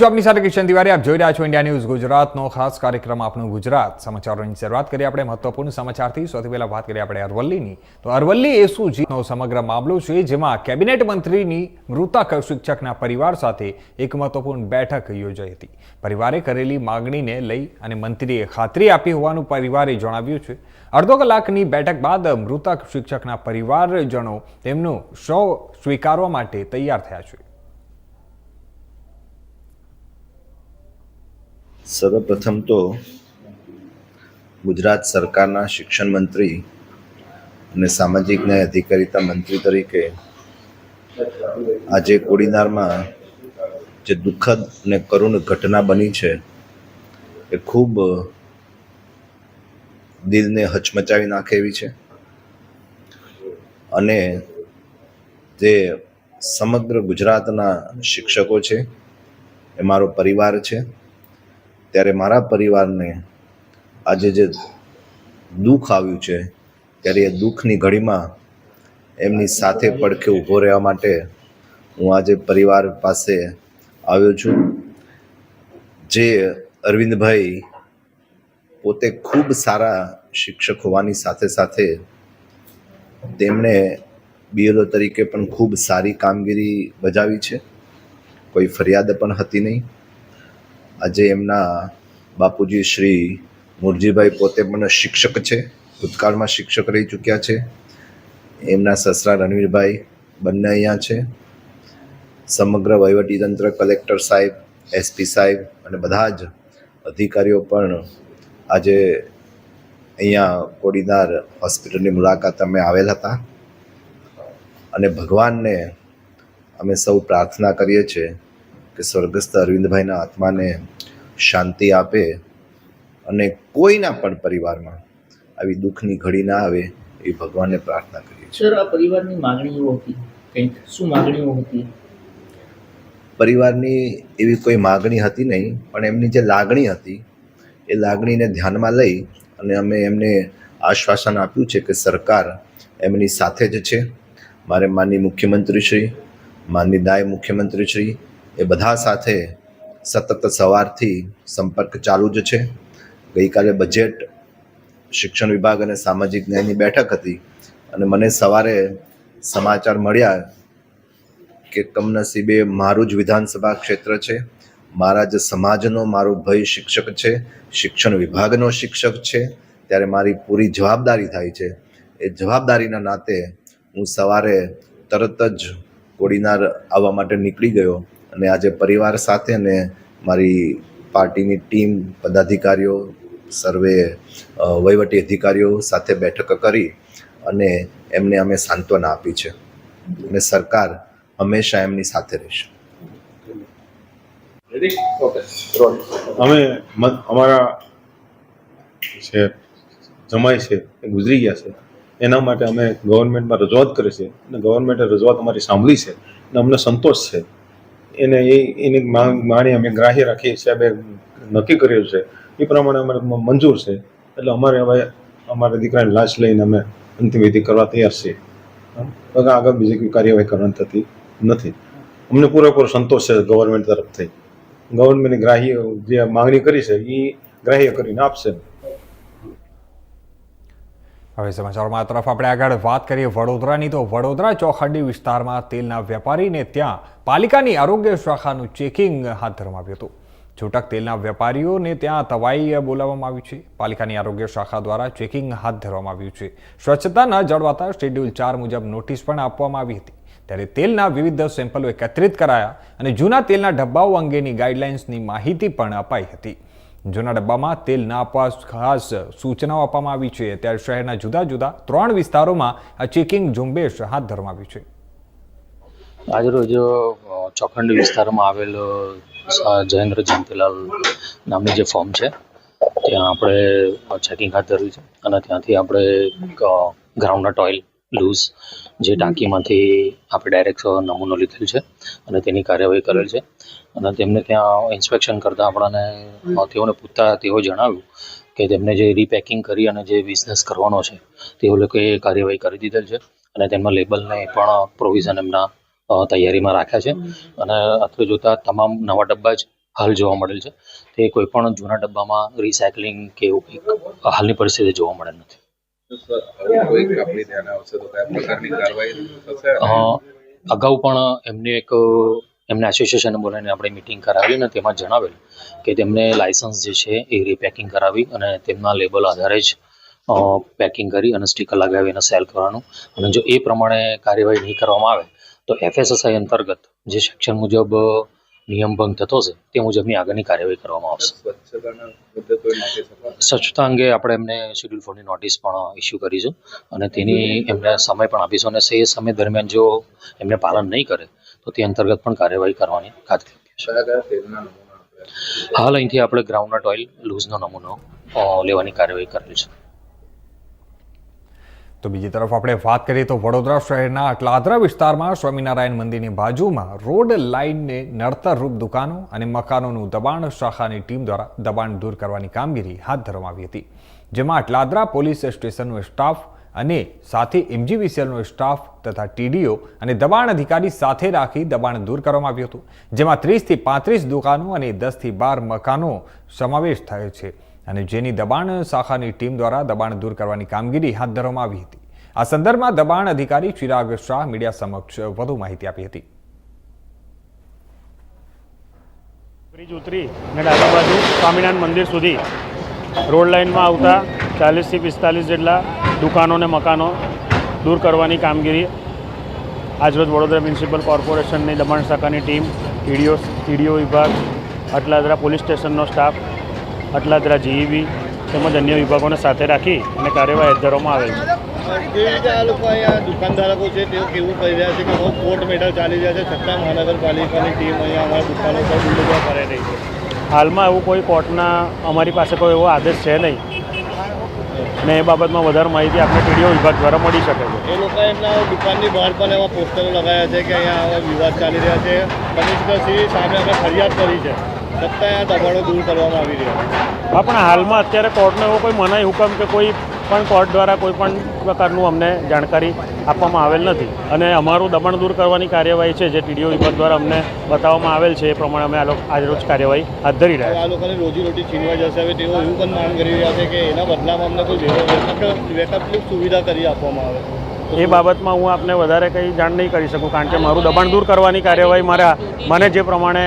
જો આપની સાથે કિશન તિવારી, આપ જોઈ રહ્યા છો ઇન્ડિયા ન્યૂઝ ગુજરાતનો ખાસ કાર્યક્રમ આપણું ગુજરાત. સમાચારોની શરૂઆત કરીએ આપણે મહત્વપૂર્ણ સમાચારથી. સૌથી પહેલા વાત કરીએ આપણે અરવલ્લીની. તો અરવલ્લી એસુજીનો સમગ્ર મામલો છે, જેમાં કેબિનેટ મંત્રીની મૃતક શિક્ષકના પરિવાર સાથે એક મહત્વપૂર્ણ બેઠક યોજાઈ હતી. પરિવારે કરેલી માગણીને લઈ અને મંત્રીએ ખાતરી આપી હોવાનું પરિવારે જણાવ્યું છે. અડધો કલાકની બેઠક બાદ મૃતક શિક્ષકના પરિવારજનો તેમનું શવ સ્વીકારવા માટે તૈયાર થયા છે. સર્વપ્રથમ તો ગુજરાત સરકારના શિક્ષણ મંત્રી અને સામાજિક ન્યાય અધિકારીતા મંત્રી તરીકે આજે કોડીનારમાં જે દુઃખદ અને કરુણ ઘટના બની છે, એ ખૂબ દિલને હચમચાવી નાખે એવી છે. અને જે સમગ્ર ગુજરાતના શિક્ષકો છે, એ મારો પરિવાર છે. ત્યારે મારા પરિવારને આજે જે દુઃખ આવ્યું છે, ત્યારે એ દુઃખની ઘડીમાં એમની સાથે પડખે ઊભો રહેવા માટે હું આજે પરિવાર પાસે આવ્યો છું. જે અરવિંદભાઈ પોતે ખૂબ સારા શિક્ષક હોવાની સાથે સાથે તેમણે બીએલઓ તરીકે પણ ખૂબ સારી કામગીરી બજાવી છે. કોઈ ફરિયાદ પણ હતી નહીં. આજે એમના બાપુજી શ્રી મુરજીભાઈ પોતે પણ શિક્ષક છે, ભૂતકાળમાં શિક્ષક રહી ચૂક્યા છે. એમના સસરા રણવીરભાઈ બંને અહીંયા છે. સમગ્ર વહીવટીતંત્ર, કલેક્ટર સાહેબ, એસપી સાહેબ અને બધા જ અધિકારીઓ પણ આજે અહીંયા કોડીનાર હોસ્પિટલની મુલાકાત અમે આવેલ હતા. અને ભગવાનને અમે સૌ પ્રાર્થના કરીએ છીએ કે સ્વર્ગસ્થ અરવિંદભાઈના આત્માને શાંતિ આપે અને કોઈના પણ પરિવારમાં આવી દુઃખની ઘડી ના આવે એ ભગવાનને પ્રાર્થના કરીએ છીએ. સર આ પરિવારની માગણીઓ હતી? કંઈક શું માગણીઓ હતી? પરિવારની એવી કોઈ માગણી હતી નહીં પણ એમની જે લાગણી હતી એ લાગણીને ધ્યાનમાં લઈ અને અમે એમને આશ્વાસન આપ્યું છે કે સરકાર એમની સાથે જ છે. મારે માનની મુખ્યમંત્રીશ્રી માનની નાયબ મુખ્યમંત્રીશ્રી એ બધા સાથે સતત સવારથી સંપર્ક ચાલુ જ છે. ગઈકાલે બજેટ, શિક્ષણ વિભાગ અને સામાજિક ન્યાયની બેઠક હતી અને મને સવારે સમાચાર મળ્યા કે કમનસીબે મારું જ વિધાનસભા ક્ષેત્ર છે. મારા જ સમાજનો મારો ભય શિક્ષક છે, શિક્ષણ વિભાગનો શિક્ષક છે. ત્યારે મારી પૂરી જવાબદારી થાય છે. એ જવાબદારીના નાતે હું સવારે તરત જ કોડીનાર આવવા માટે નીકળી ગયો. અને આજે પરિવાર સાથે અને મારી પાર્ટીની ટીમ પદાધિકારીઓ સર્વે વહીવટી અધિકારીઓ સાથે બેઠક કરી અને એમને અમે સાંત્વના આપી છે. અને સરકાર હંમેશા એમની સાથે રહેશે. અમે અમારા જે જમાય છે એ ગુજરી ગયા છે. એના માટે અમે ગવર્મેન્ટમાં રજૂઆત કરી છે. અને ગવર્મેન્ટે રજૂઆત અમારી સાંભળી છે. અને અમને સંતોષ છે. એને એ એની માણી અમે ગ્રાહ્ય રાખી સાહેબે નક્કી કર્યું છે. એ પ્રમાણે અમારે મંજૂર છે. એટલે અમારે હવે અમારા દીકરાની લાશ લઈને અમે અંતિમ વિધિ કરવા તૈયાર છીએ. આગળ બીજી કોઈ કાર્યવાહી કરવાની થતી નથી. અમને પૂરેપૂરો સંતોષ છે ગવર્મેન્ટ તરફથી. ગવર્મેન્ટની ગ્રાહ્ય જે માંગણી કરી છે એ ગ્રાહ્ય કરીને આપશે. હવે સમાચારોમાં તરફ આપણે આગળ વાત કરીએ વડોદરાની, તો વડોદરા ચોખંડી વિસ્તારમાં તેલના વેપારીને ત્યાં પાલિકાની આરોગ્ય શાખાનું ચેકિંગ હાથ ધરવામાં આવ્યું હતું. છૂટક તેલના વેપારીઓને ત્યાં તવાઈ બોલાવવામાં આવી છે. પાલિકાની આરોગ્ય શાખા દ્વારા ચેકિંગ હાથ ધરવામાં આવ્યું છે. સ્વચ્છતા ન જળવાતા શેડ્યુલ ચાર મુજબ નોટિસ પણ આપવામાં આવી હતી. ત્યારે તેલના વિવિધ સેમ્પલો એકત્રિત કરાયા અને જૂના તેલના ડબ્બાઓ અંગેની ગાઈડલાઇન્સની માહિતી પણ અપાઈ હતી. જૂના ડબ્બામાં તેલ ના આપવા ખાસ સૂચનાઓ આપવામાં આવી છે. ત્યારે શહેરના જુદા જુદા ત્રણ વિસ્તારોમાં આ ચેકિંગ ઝુંબેશ હાથ ધરવામાં આવી છે. આજરોજ ચોખંડ વિસ્તારમાં આવેલો જયેન્દ્ર જયંતિલાલ નામની જે ફોર્મ છે, ત્યાં આપણે ચેકિંગ હાથ ધર્યું છે. અને ત્યાંથી આપણે ગ્રાઉન્ડનટ ઓઇલ લૂઝ જે ટાંકીમાંથી આપણે ડાયરેક્ટ નમૂનો લીધેલ છે અને તેની કાર્યવાહી કરેલ છે. અને તેમને ત્યાં ઇન્સ્પેક્શન કરતાં આપણને તેઓને પૂછતા તેઓ જણાવ્યું કે તેમને જે રીપેકિંગ કરી અને જે બિઝનેસ કરવાનો છે, તેઓ લોકોએ કાર્યવાહી કરી દીધેલ છે અને તેમના લેબલને પણ પ્રોવિઝન એમના તૈયારીમાં રાખ્યા છે. અને અત્રે જોતા તમામ નવા ડબ્બા જ હાલ જોવા મળેલ છે. તે કોઈ પણ જૂના ડબ્બામાં રિસાયકલિંગ કે એવું કંઈક હાલની પરિસ્થિતિ જોવા મળેલ નથી. અગાઉ પણ એમને એક એમને એસોસિએશન બોલાવીને આપણે મિટિંગ કરાવી અને તેમાં જણાવેલ કે તેમને લાયસન્સ જે છે એ રીપેકિંગ કરાવી અને તેમના લેબલ આધારે જ પેકિંગ કરી અને સ્ટીકર લગાવી અને સેલ કરવાનું. અને જો એ પ્રમાણે કાર્યવાહી નહીં કરવામાં આવે તો એફએસએસઆઈ અંતર્ગત જે સેક્શન મુજબ નિયમ ભંગ થતો છે, તે મુજબની આગળની કાર્યવાહી કરવામાં આવશે. સ્વચ્છતા અંગે આપણે એમને શેડ્યુલ ફોરની નોટિસ પણ ઇસ્યુ કરીશું અને તેની એમને સમય પણ આપીશું અને એ સમય દરમિયાન જો એમને પાલન નહીં કરે, તો તે અંતર્ગત પણ કાર્યવાહી કરવાની ખાતરી હાલ અહીંથી આપણે ગ્રાઉન્ડનટ ઓઇલ લૂઝનો નમૂનો લેવાની કાર્યવાહી કરેલી છે. તો બીજી તરફ આપણે વાત કરીએ તો વડોદરા શહેરના અટલાદરા વિસ્તારમાં સ્વામિનારાયણ મંદિરની બાજુમાં રોડ લાઇનને નડતરરૂપ દુકાનો અને મકાનોનું દબાણ શાખાની ટીમ દ્વારા દબાણ દૂર કરવાની કામગીરી હાથ ધરવામાં આવી હતી. જેમાં અટલાદરા પોલીસ સ્ટેશનનો સ્ટાફ અને સાથે એમજીવીસીએલનો સ્ટાફ તથા ટીડીઓ અને દબાણ અધિકારી સાથે રાખી દબાણ દૂર કરવામાં આવ્યું હતું. જેમાં ત્રીસથી પાંત્રીસ દુકાનો અને દસથી બાર મકાનો સમાવેશ થયો છે. અને જેની દબાણ શાખાની ટીમ દ્વારા દબાણ દૂર કરવાની કામગીરી હાથ ધરવામાં આવી હતી. આ સંદર્ભમાં દબાણ અધિકારી ચિરાગ શાહ મીડિયા સમક્ષ વધુ માહિતી આપી હતી. બ્રિજ ઉતરી અને ડાબી બાજુ સ્વામિનારાયણ મંદિર સુધી રોડ લાઇનમાં આવતા ચાલીસથી પિસ્તાલીસ જેટલા દુકાનો અને મકાનો દૂર કરવાની કામગીરી આજરોજ વડોદરા મ્યુનિસિપલ કોર્પોરેશનની દમણ શાખાની ટીમ ટીડીઓ ટીડીઓ વિભાગ, અટલાદરા પોલીસ સ્ટેશનનો સ્ટાફ અટલાદરા જીઈબી તેમજ અન્ય વિભાગોને સાથે રાખી અને કાર્યવાહી હાથ ધરવામાં આવેલ છે રીતે આ લોકો અહીંયા દુકાનધારકો છે તેઓ કેવું કહી રહ્યા છે કે બહુ કોર્ટ મેડલ ચાલી રહ્યા છે છતાં મહાનગરપાલિકાની ટીમ અહીંયા અમારા દુકાનો પર કરે રહી છે હાલમાં એવું કોઈ કોર્ટના અમારી પાસે કોઈ એવો આદેશ છે નહીં. ને એ બાબતમાં વધારે માહિતી આપણે ટીડીઓ વિભાગ દ્વારા મળી શકે છે. એ લોકોએ એમના દુકાનની બહાર પણ એવા પોસ્ટરો લગાવ્યા છે કે અહીંયા આવા વિવાદ ચાલી રહ્યા છે. કમિશનરશ્રી સામે અમે ફરિયાદ કરી છે. છતાં આ દબાણો દૂર કરવામાં આવી રહ્યા છે. હા પણ હાલમાં અત્યારે કોર્ટનો એવો કોઈ મનાઈ હુકમ કે કોઈ પણ કોર્ટ દ્વારા કોઈ પણ પ્રકારનું અમને જાણકારી આપવામાં આવેલ નથી. અને અમારું દબાણ દૂર કરવાની કાર્યવાહી છે જે ટીડીઓ વિભાગ દ્વારા અમને બતાવવામાં આવેલ છે એ પ્રમાણે અમે આજે રોજ આજરોજ કાર્યવાહી હાથ ધરી રહ્યા આ લોકોની રોજીરોટી છીનવા જશે હવે તેઓ એવું પણ માંગ કરી રહ્યા છે કે એના બદલામાં અમને કોઈ વેકઅપની સુવિધા કરી આપવામાં આવે. એ બાબતમાં હું આપને વધારે કંઈ જાણ નહીં કરી શકું કારણ કે મારું દબાણ દૂર કરવાની કાર્યવાહી મારા મને જે પ્રમાણે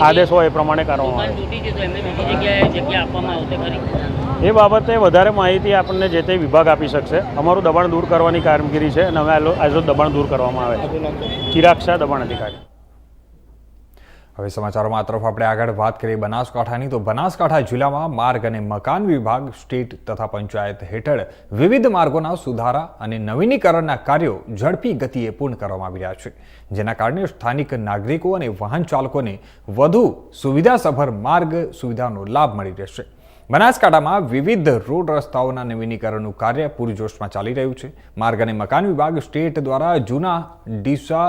આદેશ હોય એ પ્રમાણે કરવામાં આવે. એ બાબતે વધારે માહિતી આપણને જે તે વિભાગ આપી શકશે. અમારું દબાણ દૂર કરવાની કામગીરી છે અને અમે આ દબાણ દૂર કરવામાં આવે. ચિરાગ શાહ દબાણ અધિકારી. હવે સમાચારોમાં આ તરફ આપણે આગળ વાત કરીએ બનાસકાંઠાની. તો બનાસકાંઠા જિલ્લામાં માર્ગ અને મકાન વિભાગ, સ્ટેટ તથા પંચાયત હેઠળ વિવિધ માર્ગોના સુધારા અને નવીનીકરણના કાર્યો ઝડપી ગતિએ પૂર્ણ કરવામાં આવી રહ્યા છે. જેના કારણે સ્થાનિક નાગરિકો અને વાહન ચાલકોને વધુ સુવિધાસભર માર્ગ સુવિધાનો લાભ મળી રહેશે. બનાસકાંઠામાં વિવિધ રોડ રસ્તાઓના નવીનીકરણનું કાર્ય પૂરજોશમાં ચાલી રહ્યું છે. માર્ગ અને મકાન વિભાગ, સ્ટેટ દ્વારા જૂના ડીસા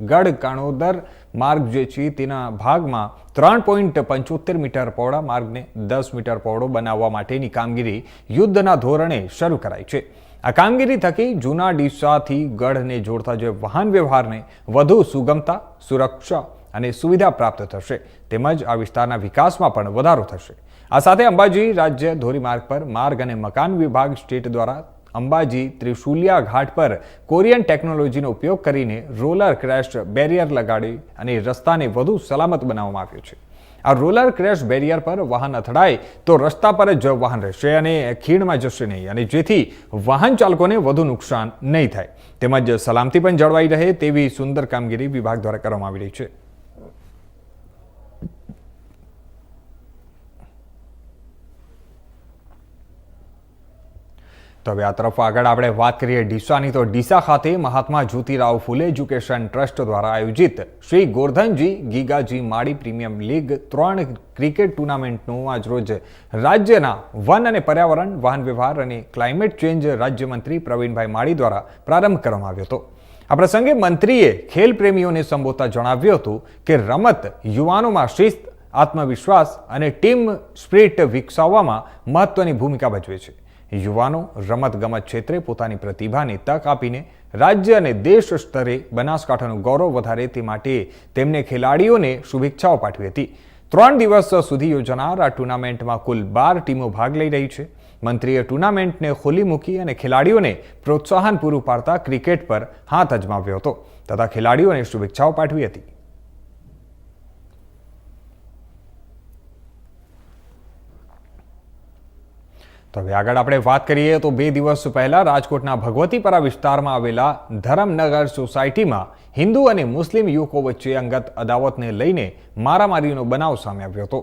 ગઢ કાણોદર માર્ગ જે છે તેના ભાગમાં ત્રણ પોઈન્ટ પંચોતેર મીટર પહોળા માર્ગને દસ મીટર પહોળો બનાવવા માટેની કામગીરી યુદ્ધના ધોરણે શરૂ કરાઈ છે. આ કામગીરી થકી જૂના ડીસાથી ગઢને જોડતા જે વાહન વ્યવહારને વધુ સુગમતા, સુરક્ષા અને સુવિધા પ્રાપ્ત થશે, તેમજ આ વિસ્તારના વિકાસમાં પણ વધારો થશે. આ સાથે અંબાજી રાજ્ય ધોરીમાર્ગ પર માર્ગ અને મકાન વિભાગ સ્ટેટ દ્વારા અંબાજી ત્રિશુલિયા ઘાટ પર કોરિયન ટેકનોલોજીનો ઉપયોગ કરીને રોલર ક્રેશ બેરિયર લગાડી અને રસ્તાને વધુ સલામત બનાવવામાં આવ્યો છે. આ રોલર ક્રેશ બેરિયર પર વાહન અથડાય તો રસ્તા પર જ વાહન રહેશે અને ખીણમાં જશે નહીં અને જેથી વાહન ચાલકોને વધુ નુકસાન નહીં થાય. તેમજ સલામતી પણ જળવાઈ રહે તેવી સુંદર કામગીરી વિભાગ દ્વારા કરવામાં આવી રહી છે. તો હવે આ તરફ આગળ આપણે વાત કરીએ ડીસાની. તો ડીસા ખાતે મહાત્મા જ્યોતિરાવ ફુલે એજ્યુકેશન ટ્રસ્ટ દ્વારા આયોજિત શ્રી ગોરધનજી ગીગાજી માળી પ્રીમિયમ લીગ ત્રણ ક્રિકેટ ટુર્નામેન્ટનું આજરોજ રાજ્યના વન અને પર્યાવરણ, વાહન વ્યવહાર અને ક્લાઇમેટ ચેન્જ રાજ્યમંત્રી પ્રવીણભાઈ માળી દ્વારા પ્રારંભ કરવામાં આવ્યો હતો. આ પ્રસંગે મંત્રીએ ખેલ પ્રેમીઓને સંબોધતા જણાવ્યું હતું કે રમત યુવાનોમાં શિસ્ત, આત્મવિશ્વાસ અને ટીમ સ્પિરિટ વિકસાવવામાં મહત્વની ભૂમિકા ભજવે છે. યુવાનો રમતગમત ક્ષેત્રે પોતાની પ્રતિભાને તક આપીને રાજ્ય અને દેશ સ્તરે બનાસકાંઠાનું ગૌરવ વધારે તે માટે તેમને ખેલાડીઓને શુભેચ્છાઓ પાઠવી હતી. ત્રણ દિવસ સુધી યોજાનાર આ ટુર્નામેન્ટમાં કુલ બાર ટીમો ભાગ લઈ રહી છે. મંત્રીએ ટુર્નામેન્ટને ખુલ્લી મૂકી અને ખેલાડીઓને પ્રોત્સાહન પૂરું પાડતા ક્રિકેટ પર હાથ અજમાવ્યો હતો તથા ખેલાડીઓને શુભેચ્છાઓ પાઠવી હતી. તો હવે આગળ આપણે વાત કરીએ તો બે દિવસ પહેલા રાજકોટના ભગવતીપરા વિસ્તારમાં આવેલા ધરમનગર સોસાયટીમાં હિન્દુ અને મુસ્લિમ યુવકો વચ્ચે અંગત અદાવતને લઈને મારામારીનો બનાવ સામે આવ્યો હતો.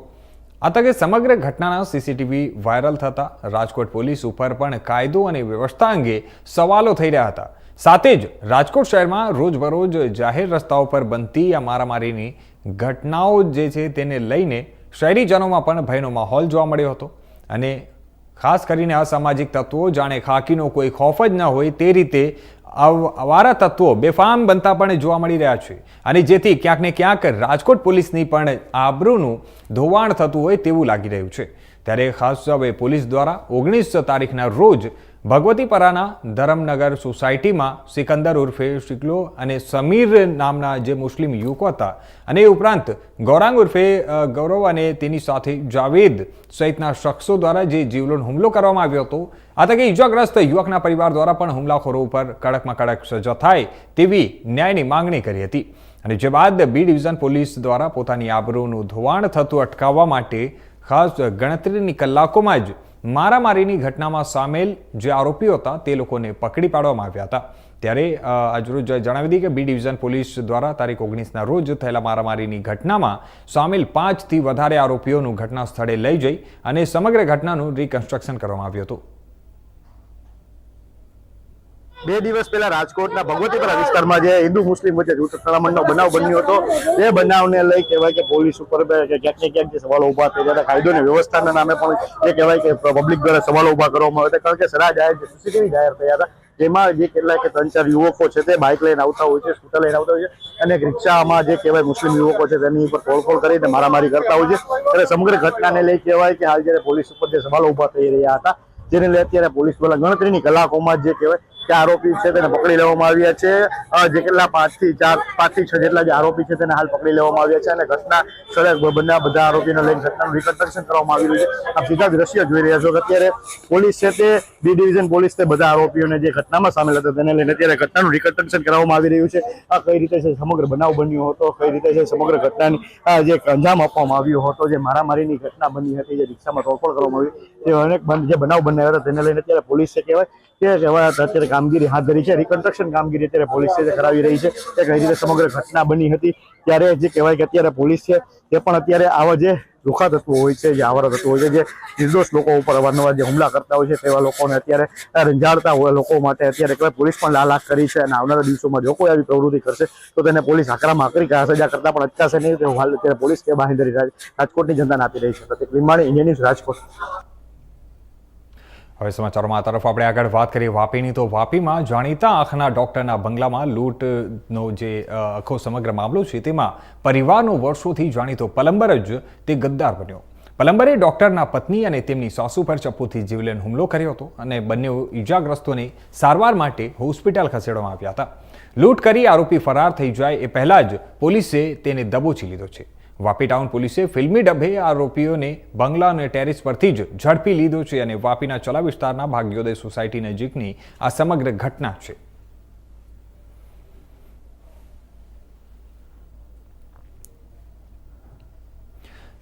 આ તકે સમગ્ર ઘટનાના સીસીટીવી વાયરલ થતા રાજકોટ પોલીસ ઉપર પણ કાયદો અને વ્યવસ્થા અંગે સવાલો થઈ રહ્યા હતા. સાથે જ રાજકોટ શહેરમાં રોજબરોજ જાહેર રસ્તાઓ પર બનતી આ મારામારીની ઘટનાઓ જે છે તેને લઈને શહેરીજનોમાં પણ ભયનો માહોલ જોવા મળ્યો હતો અને ખાસ કરીને અસામાજિક તત્વો, જાણે ખાકીનો કોઈ ખોફ જ ન હોય તે રીતે અવ- અવારા તત્વો બેફામ બનતા પણ જોવા મળી રહ્યા છે. અને જેથી ક્યાંક ને ક્યાંક રાજકોટ પોલીસની પણ આબરૂનું ધોવાણ થતું હોય તેવું લાગી રહ્યું છે. ત્યારે ખાસ હવે પોલીસ દ્વારા ઓગણીસ તારીખના રોજ ભગવતીપરાના ધરમનગર સોસાયટીમાં સિકંદર ઉર્ફે શિકલો અને સમીર નામના જે મુસ્લિમ યુવકો હતા અને એ ઉપરાંત ગૌરાંગ ઉર્ફે ગૌરવ અને તેની સાથે જાવેદ સહિતના શખ્સો દ્વારા જે જીવલોન હુમલો કરવામાં આવ્યો હતો. આ તકે ઇજાગ્રસ્ત યુવકના પરિવાર દ્વારા પણ હુમલાખોરો ઉપર કડકમાં કડક સજા થાય તેવી ન્યાયની માંગણી કરી હતી. અને જે બાદ બી ડિવિઝન પોલીસ દ્વારા પોતાની આબરૂનું ધોવાણ થતું અટકાવવા માટે ખાસ ગણતરીની કલાકોમાં જ મારામારીની ઘટનામાં સામેલ જે આરોપીઓ હતા, તે લોકોને પકડી પાડવામાં આવ્યા હતા. ત્યારે આજરોજ જણાવી દીધી કે બી ડિવિઝન પોલીસ દ્વારા તારીખ ઓગણીસના રોજ થયેલા મારામારીની ઘટનામાં સામેલ પાંચથી વધારે આરોપીઓનું ઘટના સ્થળે લઈ જઈ અને સમગ્ર ઘટનાનું રિકન્સ્ટ્રક્શન કરવામાં આવ્યું હતું. બે દિવસ પહેલા રાજકોટના ભગવતીપરા વિસ્તારમાં જે હિન્દુ મુસ્લિમ વચ્ચે જૂથ અથડામણનો બનાવ બન્યો હતો, એ બનાવને લઈ કહેવાય કે પોલીસ ઉપર કે ક્યાંક ક્યાંક જે સવાલો ઊભા થઈ ગયા હતા. કાયદો અને વ્યવસ્થાના નામે પણ એ કહેવાય કે પબ્લિક દ્વારા સવાલો ઊભા કરવામાં આવ્યા કારણ કે સરા જાહેર સીસીટીવી જાહેર થયા હતા, જેમાં જે કેટલાક ત્રણ ચાર યુવકો છે તે બાઇક લઈને આવતા હોય છે સ્કૂટર લઈને આવતા હોય છે અને રિક્ષામાં જે કહેવાય મુસ્લિમ યુવકો છે તેની ઉપર તોડફોડ કરીને મારામારી કરતા હોય છે. ત્યારે સમગ્ર ઘટનાને લઈ કહેવાય કે હાલ જ્યારે પોલીસ ઉપર જે સવાલો ઊભા થઈ રહ્યા હતા, જેને લઈ અત્યારે પોલીસ દ્વારા ગણતરીની કલાકોમાં જે કહેવાય કે આરોપી છે તેને પકડી લેવામાં આવ્યા છે. જે કેટલા પાંચથી ચાર પાંચથી છ જેટલા જે આરોપી છે તેને હાલ પકડી લેવામાં આવ્યા છે અને ઘટના સ્થળે બધા બધા આરોપીને લઈને ઘટનાનું રિકન્સ્ટ્રક્શન કરવામાં આવી રહ્યું છે. આપ સીધા દ્રશ્ય જોઈ રહ્યા છો કે અત્યારે પોલીસ છે તે બી ડિવિઝન પોલીસ તે બધા આરોપીઓને જે ઘટનામાં સામેલ હતા તેને લઈને અત્યારે ઘટનાનું રિકન્સ્ટ્રક્શન કરવામાં આવી રહ્યું છે. આ કઈ રીતે છે? સમગ્ર બનાવ બન્યો હતો? કઈ રીતે છે? સમગ્ર ઘટનાની જે અંજામ આપવામાં આવ્યો હતો, જે મારામારીની ઘટના બની હતી, જે રિક્ષામાં તોડફોડ કરવામાં આવી જે અનેક જે બનાવ બન્યા હતા તેને લઈને અત્યારે પોલીસ છે કહેવાય. અત્યારે કામગીરી હાથ ધરી છે. રિકન્સ્ટ્રક્શન કામગીરી અત્યારે પોલીસ છે કરાવી રહી છે. કઈ રીતે સમગ્ર ઘટના બની હતી. ત્યારે જે કહેવાય કે અત્યારે પોલીસ છે તે પણ અત્યારે આવા જે લુખા તત્વો હોય છે, જે આવારા તત્વો હોય છે, જે નિર્દોષ લોકો ઉપર અવારનવાર જે હુમલા કરતા હોય છે તેવા લોકોને અત્યારે રંજાડતા હોય લોકો માટે અત્યારે પોલીસ પણ લાલાક કરી છે અને આવનારા દિવસોમાં જો કોઈ આવી પ્રવૃત્તિ કરશે તો તેને પોલીસ આકરામાં આકરી સજા કરતા પણ અટકાશે નહીં. તેવું હાલ અત્યારે પોલીસ કે બાંહેધરી રાજ- રાજકોટની જનતાને આપી રહી છે. Pratik Limbani India news Rajkot. હવે સમાચારોમાં તરફ આપણે આગળ વાત કરીએ વાપીની. તો વાપીમાં જાણીતા આંખના ડૉક્ટરના બંગલામાં લૂંટનો જે આખો સમગ્ર મામલો છે તેમાં પરિવારનો વર્ષોથી જાણીતો પલંબર જ તે ગદ્દાર બન્યો. પલંબરે ડૉક્ટરના પત્ની અને તેમની સાસુ પર ચપ્પુથી જીવલેણ હુમલો કર્યો હતો અને બંને ઈજાગ્રસ્તોને સારવાર માટે હોસ્પિટલ ખસેડવામાં આવ્યા હતા. લૂંટ કરી આરોપી ફરાર થઈ જાય એ પહેલાં જ પોલીસે તેને દબોચી લીધો છે. વાપી ટાઉન પોલીસે ફિલ્મી ડબ્બે આરોપીઓને બંગલા અને ટેરેસ પરથી જ ઝડપી લીધો છે અને વાપીના ચલા વિસ્તારના ભાગ્યોદય સોસાયટી નજીકની આ સમગ્ર ઘટના છે.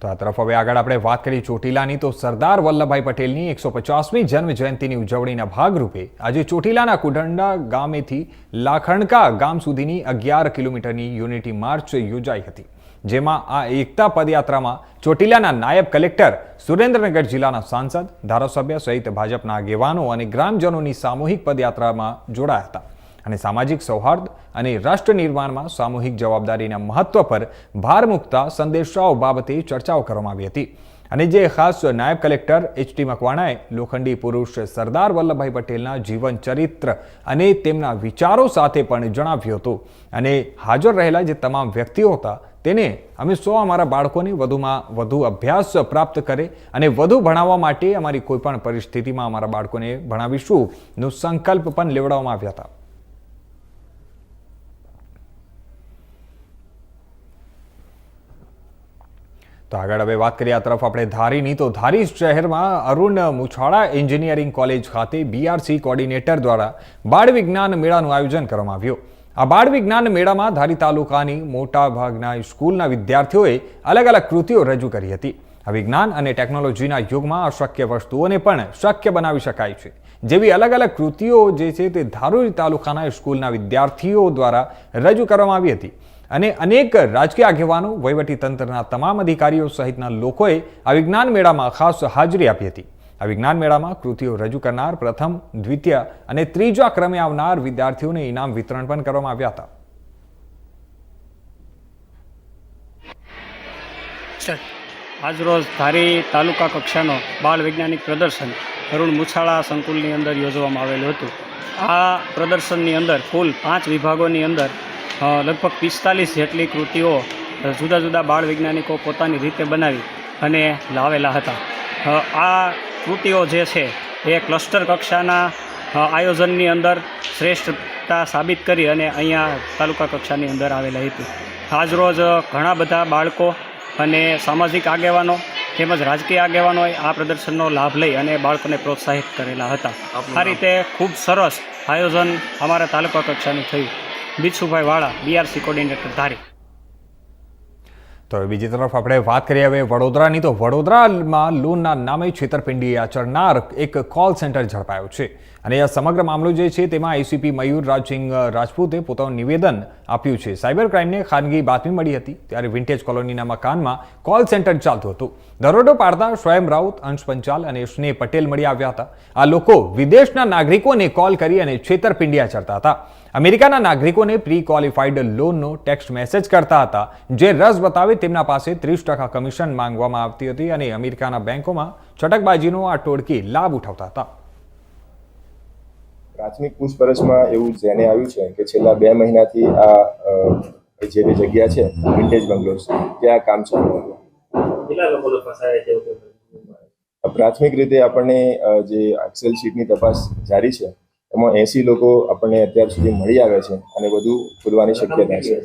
તો આ તરફ હવે આગળ આપણે વાત કરીએ ચોટીલાની, તો સરદાર વલ્લભભાઈ પટેલની એકસો પચાસમી જન્મ જયંતિની ઉજવણીના ભાગરૂપે આજે ચોટીલાના કુડંડા ગામેથી લાખણકા ગામ સુધીની અગિયાર કિલોમીટરની યુનિટી માર્ચ યોજાઈ હતી. જેમાં આ એકતા પદયાત્રામાં ચોટીલાના નાયબ કલેક્ટર સુરેન્દ્રનગર જિલ્લાના સાંસદ, ધારાસભ્ય સહિત ભાજપના આગેવાનો અને ગ્રામજનોની સામૂહિક પદયાત્રામાં જોડાયા હતા. અને સામાજિક સૌહાર્દ અને રાષ્ટ્ર નિર્માણમાં સામૂહિક જવાબદારીના મહત્વ પર ભાર મૂકતા સંદેશાઓ બાબતે ચર્ચાઓ કરવામાં આવી હતી. અને જે ખાસ નાયબ કલેક્ટર એચ ટી મકવાણાએ લોખંડી પુરુષ સરદાર વલ્લભભાઈ પટેલના જીવન ચરિત્ર અને તેમના વિચારો સાથે પણ જણાવ્યું હતું. અને હાજર રહેલા જે તમામ વ્યક્તિઓ હતા તેને અમે સો અમારા બાળકોને વધુમાં વધુ અભ્યાસ પ્રાપ્ત કરે અને વધુ ભણાવવા માટે અમારી કોઈપણ પરિસ્થિતિમાં અમારા બાળકોને ભણાવીશું નો સંકલ્પ પણ લેવડાવવામાં આવ્યા હતા. તો આગળ હવે વાત કરીએ આ તરફ આપણે ધારીની. તો ધારી શહેરમાં અરુણ મુછાળા એન્જિનિયરિંગ કોલેજ ખાતે બીઆરસી કોર્ડિનેટર દ્વારા બાળ વિજ્ઞાન મેળાનું આયોજન કરવામાં આવ્યું. આ બાળ વિજ્ઞાન મેળામાં ધારી તાલુકાની મોટા ભાગના સ્કૂલના વિદ્યાર્થીઓએ અલગ અલગ કૃતિઓ રજૂ કરી હતી. આ વિજ્ઞાન અને ટેકનોલોજીના યુગમાં અશક્ય વસ્તુઓને પણ શક્ય બનાવી શકાય છે. જેવી અલગ અલગ કૃતિઓ જે છે તે ધારોરી તાલુકાના સ્કૂલના વિદ્યાર્થીઓ દ્વારા રજૂ કરવામાં આવી હતી. અને અનેક રાજકીય આગેવાનો, વહીવટી તંત્રના તમામ અધિકારીઓ સહિતના લોકોએ આ વિજ્ઞાન મેળામાં ખાસ હાજરી આપી હતી. આ વિજ્ઞાન મેળામાં કૃતિઓ રજૂ કરનાર પ્રથમ, દ્વિતીય અને ત્રીજા ક્રમે આવનાર વિદ્યાર્થીઓને ઇનામ વિતરણ પણ કરવામાં આવ્યા હતા. આજરોજ ધારી તાલુકા કક્ષાનો બાળ વૈજ્ઞાનિક પ્રદર્શન અરુણ મુછાળા સંકુલની અંદર યોજવામાં આવેલું હતું. આ પ્રદર્શનની અંદર કુલ પાંચ વિભાગોની અંદર લગભગ પિસ્તાલીસ જેટલી કૃતિઓ જુદા જુદા બાળ વૈજ્ઞાનિકો પોતાની રીતે બનાવી અને લાવેલા હતા. આ કૃતિઓ જે છે એ ક્લસ્ટર કક્ષાના આયોજનની અંદર શ્રેષ્ઠતા સાબિત કરી અને અહીંયા તાલુકા કક્ષાની અંદર આવેલા હતી. આજરોજ ઘણા બધા બાળકો અને સામાજિક આગેવાનો તેમજ રાજકીય આગેવાનોએ આ પ્રદર્શનનો લાભ લઈ અને બાળકોને પ્રોત્સાહિત કરેલા હતા. આ રીતે ખૂબ સરસ આયોજન અમારા તાલુકા કક્ષાનું થયું. બિચ્છુભાઈ વાળા બીઆરસી કોર્ડિનેટર ધારી. તો બીજી તરફ આપણે વાત કરીએ હવે વડોદરાની, તો વડોદરામાં લોનના નામે છેતરપિંડી આચરનાર એક કોલ સેન્ટર ઝડપાયો છે. અને આ સમગ્ર મામલો જે છે તેમાં એસીપી મયુર રાજસિંહ રાજપૂતે પોતાનું નિવેદન આપ્યું છે. સાયબર ક્રાઇમને ખાનગી બાતમી મળી હતી ત્યારે વિન્ટેજ કોલોનીના મકાનમાં કોલ સેન્ટર ચાલતું હતું. દરોડો પાડતા સ્વયં રાઉત, અંશ પંચાલ અને સ્નેહ પટેલ મળી આવ્યા હતા. આ લોકો વિદેશના નાગરિકોને કોલ કરી અને છેતરપિંડી આચરતા હતા. અમેરિકાના નાગરિકોને પ્રી ક્વોલિફાઈડ લોનનો ટેક્સ્ટ મેસેજ કરતા હતા. જે રસ બતાવે તેમના પાસે ત્રીસ ટકા કમિશન માંગવામાં આવતી હતી અને અમેરિકાના બેંકોમાં છટકબાજીનો આ ટોળકી લાભ ઉઠાવતા હતા. પ્રાથમિક પૂછપરછમાં એવું જેને આવ્યું છે કે છેલ્લા બે મહિનાથી આ જે બે જગ્યા છે વિન્ટેજ બંગલોઝ ત્યાં કામ ચાલુ હતું? પ્રાથમિક રીતે આપણને જે એક્સેલ શીટની તપાસ જારી છે એમાં એસી લોકો આપણને અત્યાર સુધી મળી આવે છે અને બધું ખુલવાની શક્યતા છે.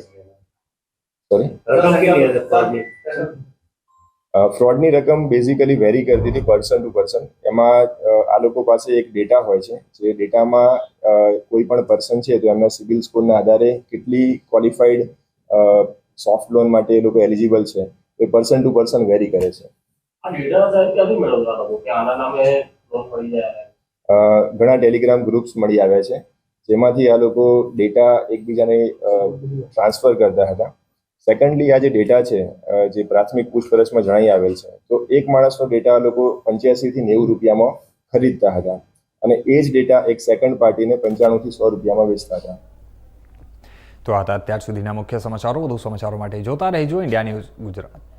સોરી ફ્રોડની રકમ બેઝિકલી વેરી કરતી હતી પર્સન ટુ પર્સન એમાં આ લોકો પાસે એક ડેટા હોય છે. જે ડેટામાં કોઈ પણ પર્સન છે તો એમના સિવિલ સ્કોરના આધારે કેટલી ક્વોલિફાઈડ સોફ્ટ લોન માટે એ લોકો એલિજિબલ છે. એ પર્સન ટુ પર્સન વેરી કરે છે. અ, ઘણા ટેલિગ્રામ ગ્રુપ્સ મળી આવ્યા છે, જેમાંથી આ લોકો ડેટા એકબીજાને ટ્રાન્સફર કરતા હતા. સેકન્ડલી આ જે ડેટા છે જે પ્રાથમિક પૂછપરછમાં જણાઈ આવેલ છે, તો એક માણસનો ડેટા આ લોકો પંચ્યાસીથી નેવું રૂપિયામાં ખરીદતા હતા અને એ જ ડેટા એક સેકન્ડ પાર્ટીને પંચાણુંથી સો રૂપિયામાં વેચતા હતા. તો આ હતા અત્યાર સુધીના મુખ્ય સમાચારો. વધુ સમાચારો માટે જોતા રહેજો. India news Gujarat.